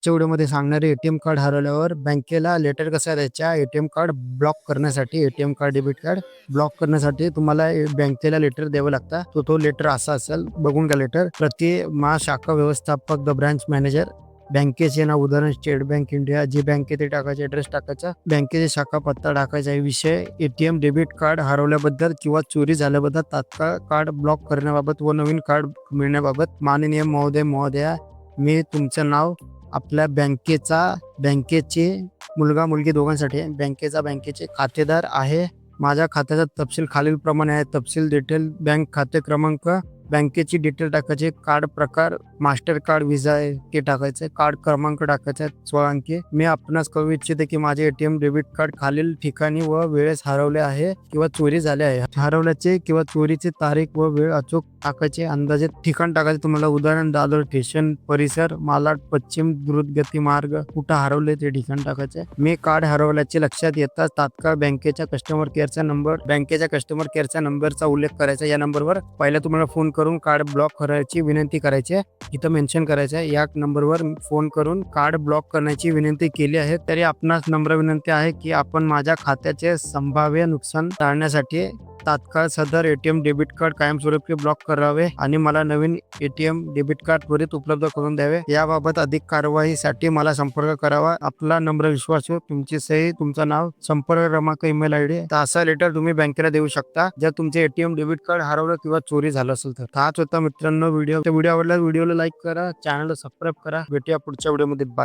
आजच्या व्हिडिओमध्ये सांगणारे एटीएम कार्ड हरवल्यावर बँकेला लेटर कसा द्यायचा एटीएम कार्ड ब्लॉक करण्यासाठी ATM card debit card block करण्यासाठी तुम्हाला ए- बँकेला लेटर द्यावं लागतं तो तो लेटर असा असेल बघून घ्या लेटर प्रति मा शाखा व्यवस्थापक द ब्रांच मॅनेजर बँकेचे नाव उदाहरण स्टेट बँक इंडिया जी बँकेत ते टाकायचे ऍड्रेस टाकायचा बँकेचे शाखा पत्ता टाकायचा आहे. विषय एटीएम डेबिट कार्ड हरवल्याबद्दल किंवा चोरी झाल्याबद्दल तात्काळ कार्ड ब्लॉक करण्याबाबत व नवीन कार्ड मिळण्याबाबत माननीय महोदय महोदया मी तुमचं नाव आपल्या बँकेचा बँकेचे मुलगा मुलगी दोघांसाठी बँकेचा बँकेचे खातेदार आहे. माझ्या खात्याचा तपशील खालीलप्रमाणे आहे. तपशील डिटेल बँक खाते क्रमांक बँकेची डिटेल टाकायचे. कार्ड प्रकार मास्टर कार्ड विजा आहे ते टाकायचे. कार्ड क्रमांक टाकायचा आहे सोळा अंकी. मी आपणास कळू इच्छिते की माझे एटीएम डेबिट कार्ड खालील ठिकाणी व वेळेस हरवले आहे किंवा चोरी झाले आहे. हरवल्याचे किंवा चोरीची तारीख व वेळ अचूक टाकायचे अंदाजे ठिकाण टाकायचे. तुम्हाला उदाहरण दादर स्टेशन परिसर मालाड पश्चिम द्रुतगती मार्ग कुठं हरवले ते ठिकाण टाकायचे. मी कार्ड हरवल्याचे लक्षात येताच तात्काळ बँकेच्या कस्टमर केअरचा नंबर बँकेच्या कस्टमर केअरच्या नंबरचा उल्लेख करायचा. या नंबरवर पहिला तुम्हाला फोन करून कार्ड ब्लॉक करायची विनंती करायची आहे. इथं मेन्शन करायचं आहे या नंबरवर फोन करून कार्ड ब्लॉक करण्याची विनंती केली आहे तरी आपणास नम्र विनंती आहे की आपण माझ्या खात्याचे संभाव्य नुकसान टाळण्यासाठी तात्काळ सदर एटीएम डेबिट कार्ड कायमस्वरूपी ब्लॉक करावे आणि मला नवीन एटीएम डेबिट कार्ड त्वरित उपलब्ध करून द्यावे. याबाबत अधिक कारवाईसाठी मला संपर्क करावा. आपला नम्र विश्वास तुमची सही तुमचं नाव संपर्क क्रमांक ईमेल आय डी तर असा लेटर तुम्ही बँकेला देऊ शकता. जर तुमचे एटीएम डेबिट कार्ड हरवलं किंवा चोरी झालं असेल तर. हाच होता मित्रांनो व्हिडिओ. व्हिडिओ आवडला व्हिडिओला लाईक करा चॅनलला सबस्क्राईब करा. भेटूया पुढच्या व्हिडिओमध्ये. बाय.